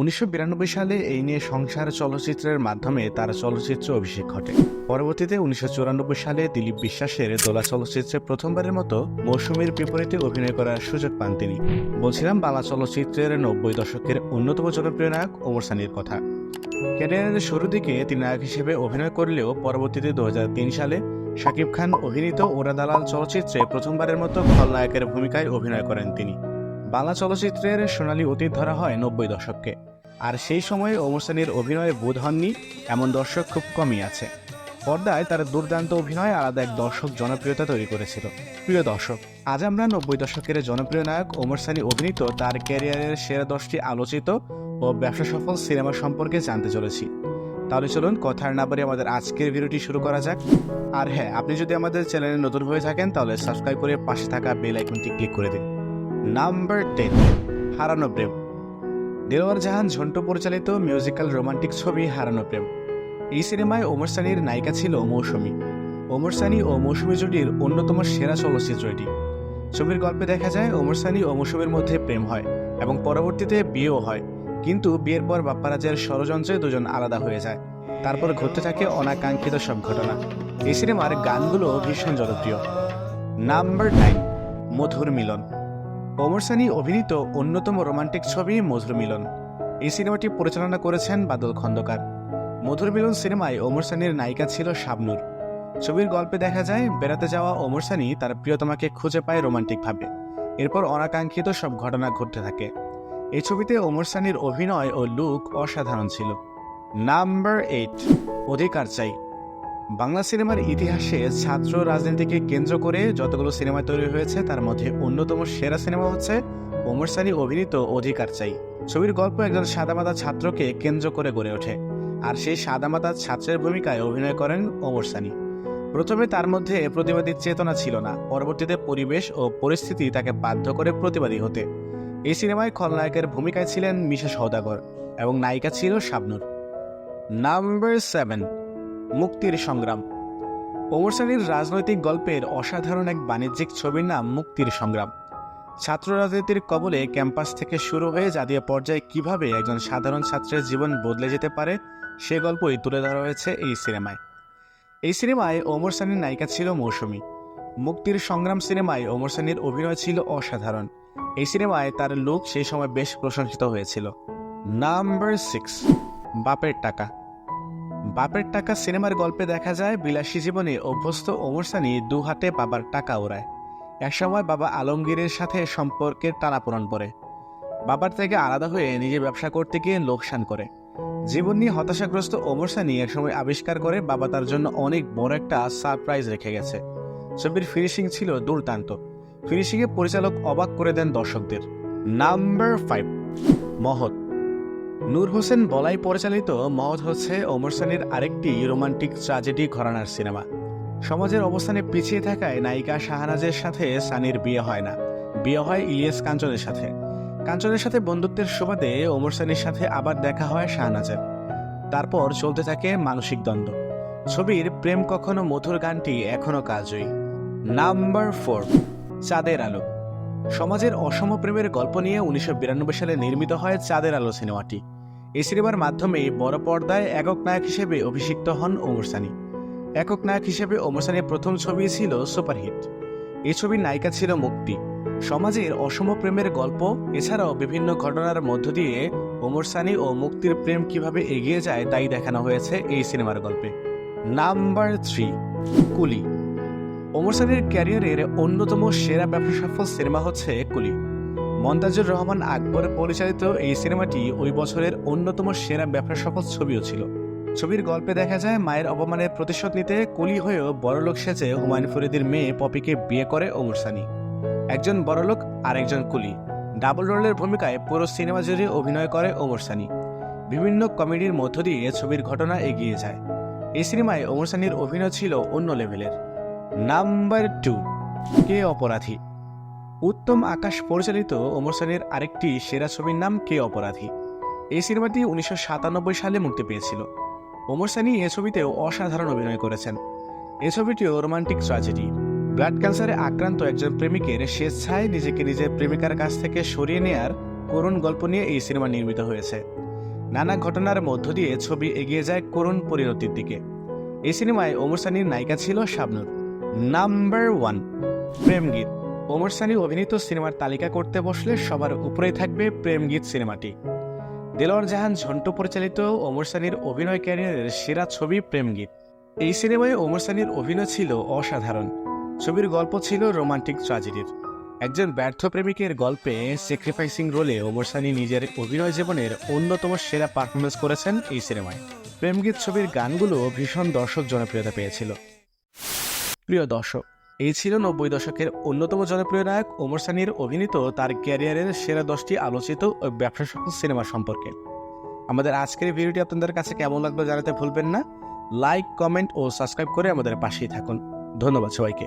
উনিশশো বিরানব্বই সালে এই নিয়ে সংসার চলচ্চিত্রের মাধ্যমে তার চলচ্চিত্র অভিষেক ঘটে। পরবর্তীতে উনিশশো চুরানব্বই সালে দিলীপ বিশ্বাসের দোলা চলচ্চিত্রে প্রথমবারের মতো মৌসুমীর বিপরীতে অভিনয় করার সুযোগ পান তিনি। বলছিলাম, বাংলা চলচ্চিত্রের নব্বই দশকের অন্যতম জনপ্রিয় নায়ক ওমর সানির কথা। ক্যারিয়ারের শুরুর দিকে তিনি নায়ক হিসেবে অভিনয় করলেও পরবর্তীতে দু হাজার তিন সালে শাকিব খান অভিনীত ওরা দালাল চলচ্চিত্রে প্রথমবারের মতো খলনায়কের ভূমিকায় অভিনয় করেন তিনি। বাংলা চলচ্চিত্রের সোনালী অতীত ধরা হয় নব্বই দশককে। আর সেই সময়ে ওমর সানির অভিনয়ে বোধ হননি এমন দর্শক খুব কমই আছে। পর্দায় তার দুর্দান্ত অভিনয় আলাদা এক দর্শক জনপ্রিয়তা তৈরি করেছিল। প্রিয় দর্শক, আজ আমরা নব্বই দশকের জনপ্রিয় নায়ক ওমর সানি অভিনীত তার ক্যারিয়ারের সেরা দশটি আলোচিত ও ব্যবসা সফল সিনেমা সম্পর্কে জানতে চলেছি। তাহলে চলুন কথার না বাড়িয়ে আমাদের আজকের ভিডিওটি শুরু করা যাক। আর হ্যাঁ আপনি যদি আমাদের চ্যানেলে নতুন হয়ে থাকেন, তাহলে সাবস্ক্রাইব করে পাশে থাকা বেল আইকনটি ক্লিক করে দিন। নাম্বার টেন, হারানো প্রেম। দেলোয়ার জাহান ঝন্টু পরিচালিত মিউজিক্যাল রোমান্টিক ছবি হারানো প্রেম। এই সিনেমায় ওমর সানির নায়িকা ছিল মৌসুমী। ওমর সানি ও মৌসুমী জুটির অন্যতম সেরা চলচ্চিত্র এটি। ছবির গল্পে দেখা যায়, ওমর সানি ও মৌসুমীর মধ্যে প্রেম হয় এবং পরবর্তীতে বিয়েও হয়। কিন্তু বিয়ের পর বাপ্পারাজের ষড়যন্ত্রে দুজন আলাদা হয়ে যায়। তারপর ঘটতে থাকে অনাকাঙ্ক্ষিত সব ঘটনা। এই সিনেমার গানগুলো ভীষণ জনপ্রিয়। নাম্বার নাইন, মধুর মিলন। ওমর সানি অভিনীত অন্যতম রোমান্টিক ছবি মধুর মিলন। এই সিনেমাটি পরিচালনা করেছেন বাদল খন্দকার। মধুর মিলন সিনেমায় ওমর সানির নায়িকা ছিল শাবনুর। ছবির গল্পে দেখা যায়, বেড়াতে যাওয়া ওমর সানি তার প্রিয়তমাকে খুঁজে পায় রোমান্টিকভাবে। এরপর অনাকাঙ্ক্ষিত সব ঘটনা ঘটতে থাকে। এই ছবিতে ওমর সানির অভিনয় ও লুক অসাধারণ ছিল। নাম্বার এইট, অধিকার চাই। বাংলা সিনেমার ইতিহাসে ছাত্র রাজনীতিকে কেন্দ্র করে যতগুলো সিনেমা তৈরি হয়েছে, তার মধ্যে অন্যতম সেরা সিনেমা হচ্ছে ওমর সানি অভিনীত অধিকার চাই। ছবির গল্প একজন সাদামাতা ছাত্রকে কেন্দ্র করে গড়ে ওঠে, আর সেই সাদামাতা ছাত্রের ভূমিকায় অভিনয় করেন ওমর সানি। প্রথমে তার মধ্যে প্রতিবাদী চেতনা ছিল না, পরবর্তীতে পরিবেশ ও পরিস্থিতি তাকে বাধ্য করে প্রতিবাদী হতে। এই সিনেমায় খলনায়কের ভূমিকায় ছিলেন মিশা সওদাগর এবং নায়িকা ছিল শাবনুর। Number seven. মুক্তির সংগ্রাম। ওমর সানির রাজনৈতিক গল্পের অসাধারণ এক বাণিজ্যিক ছবির নাম মুক্তির সংগ্রাম। ছাত্র রাজনীতির কবলে ক্যাম্পাস থেকে শুরু হয়ে জাতীয় পর্যায়ে কীভাবে একজন সাধারণ ছাত্রের জীবন বদলে যেতে পারে, সে গল্পই তুলে ধরা হয়েছে এই সিনেমায়। এই সিনেমায় ওমর সানির নায়িকা ছিল মৌসুমী। মুক্তির সংগ্রাম সিনেমায় ওমর সানির অভিনয় ছিল অসাধারণ। এই সিনেমায় তার লুক সেই সময় বেশ প্রশংসিত হয়েছিল। নাম্বার সিক্স, বাপের টাকা। বাপের টাকা সিনেমার গল্পে দেখা যায়, বিলাসী জীবনে অভ্যস্ত ওমর দু হাতে বাবার টাকা ওড়ায় একসময় বাবা আলমগীরের সাথে সম্পর্কের টানাপোড়ন পড়ে। বাবার থেকে আলাদা হয়ে নিজে ব্যবসা করতে গিয়ে লোকসান করে। জীবন নিয়ে হতাশাগ্রস্ত ওমর সানি একসময় আবিষ্কার করে বাবা তার জন্য অনেক বড় একটা সারপ্রাইজ রেখে গেছে। ছবির ফিনিশিং ছিল দুর্দান্ত। ফিনিশিংয়ে পরিচালক অবাক করে দেন দর্শকদের। নাম্বার ফাইভ, মহৎ। নূর হোসেন বলাই পরিচালিত মহৎ হচ্ছে ওমর সানির আরেকটি রোমান্টিক ট্রাজেডি ঘরানার সিনেমা। সমাজের অবস্থানে পিছিয়ে থাকায় নায়িকা শাহনাজের সাথে সানির বিয়ে হয় না। বিয়ে হয় ইলিয়াস কাঞ্চনের সাথে। কাঞ্চনের সাথে বন্ধুত্বের সুবাদে ওমর সানির সাথে আবার দেখা হয় শাহনাজের। তারপর চলতে থাকে মানসিক দ্বন্দ্ব। ছবির প্রেম কখনো মধুর গানটি এখনও কাজই নাম্বার ফোর, চাঁদের আলো। সমাজের অসম প্রেমের গল্প নিয়ে উনিশশো বিরানব্বই সালে নির্মিত হয় চাঁদের আলো সিনেমাটি। এই সিনেমার মাধ্যমে বড় পর্দায় একক নায়ক হিসেবে অভিষিক্ত হন ওমর সানি। একক নায়ক হিসেবে ওমর সানির প্রথম ছবি ছিল সুপারহিট। এই ছবির নায়িকা ছিল মুক্তি। সমাজের অসম প্রেমের গল্প, এছাড়াও বিভিন্ন ঘটনার মধ্য দিয়ে ওমর সানি ও মুক্তির প্রেম কীভাবে এগিয়ে যায় তাই দেখানো হয়েছে এই সিনেমার গল্পে। নাম্বার থ্রি, কুলি। ওমর সানির ক্যারিয়ারের অন্যতম সেরা ব্যবসা সফল সিনেমা হচ্ছে কুলি। মন্তাজুর রহমান আকবর পরিচালিত এই সিনেমাটি ওই বছরের অন্যতম সেরা ব্যবসা সফল ছবিও ছিল। ছবির গল্পে দেখা যায়, মায়ের অপমানের প্রতিশোধ নিতে কুলি হয়েও বড়লোক সেজে হুমায়ুন ফরিদির মেয়ে পপিকে বিয়ে করে ওমর সানি। একজন বড়লোক আর একজন কুলি। ডাবল রোলের ভূমিকায় পুরো সিনেমা জুড়ে অভিনয় করে ওমর সানি। বিভিন্ন কমেডির মধ্য দিয়ে ছবির ঘটনা এগিয়ে যায়। এই সিনেমায় ওমর সানির অভিনয় ছিল অন্য লেভেলের। নাম্বার টু, কে অপরাধী? উত্তম আকাশ পরিচালিত ওমর সানির আরেকটি সেরা ছবির নাম কে অপরাধী? এই সিনেমাটি উনিশশো সাতানব্বই সালে মুক্তি পেয়েছিল। ওমর সানি এ ছবিতেও অসাধারণ অভিনয় করেছেন। এ ছবিটিও রোমান্টিক ট্র্যাজেডি। ব্লাড ক্যান্সারে আক্রান্ত একজন প্রেমিকের স্বেচ্ছায় নিজেকে নিজের প্রেমিকার কাছ থেকে সরিয়ে নেয়ার করুণ গল্প নিয়ে এই সিনেমা নির্মিত হয়েছে। নানা ঘটনার মধ্য দিয়ে ছবি এগিয়ে যায় করুণ পরিণতির দিকে। এই সিনেমায় ওমর সানির নায়িকা ছিল Shabnur. Number one, Premgeet. Omar Sunny অভিনীত সিনেমার তালিকা করতে বসলে সবার উপরেই থাকবে প্রেমগীত সিনেমাটি। দেলোয়ার জাহান ঝন্টু পরিচালিত ওমর সানির অভিনয় ক্যারিয়ারের সেরা ছবি প্রেমগীত এই সিনেমায় ওমর সানির অভিনয় ছিল অসাধারণ। ছবির গল্প ছিল রোমান্টিক ট্রাজেডির একজন ব্যর্থ প্রেমিকের গল্পে স্যাক্রিফাইসিং রোলে ওমর সানি নিজের অভিনয় জীবনের অন্যতম সেরা পারফরমেন্স করেছেন এই সিনেমায়। প্রেমগীত ছবির গানগুলো ভীষণ দর্শক জনপ্রিয়তা পেয়েছিল। প্রিয় দর্শক এই ছিল নব্বই দশকের অন্যতম জনপ্রিয় নায়ক ওমর সানির অভিনীত তার ক্যারিয়ারের সেরা দশটি আলোচিত ও ব্যবসা সিনেমা সম্পর্কে। আমাদের আজকের ভিডিওটি আপনাদের কাছে কেমন লাগল জানাতে ভুলবেন না। লাইক, কমেন্ট ও সাবস্ক্রাইব করে আমাদের পাশেই থাকুন। ধন্যবাদ সবাইকে।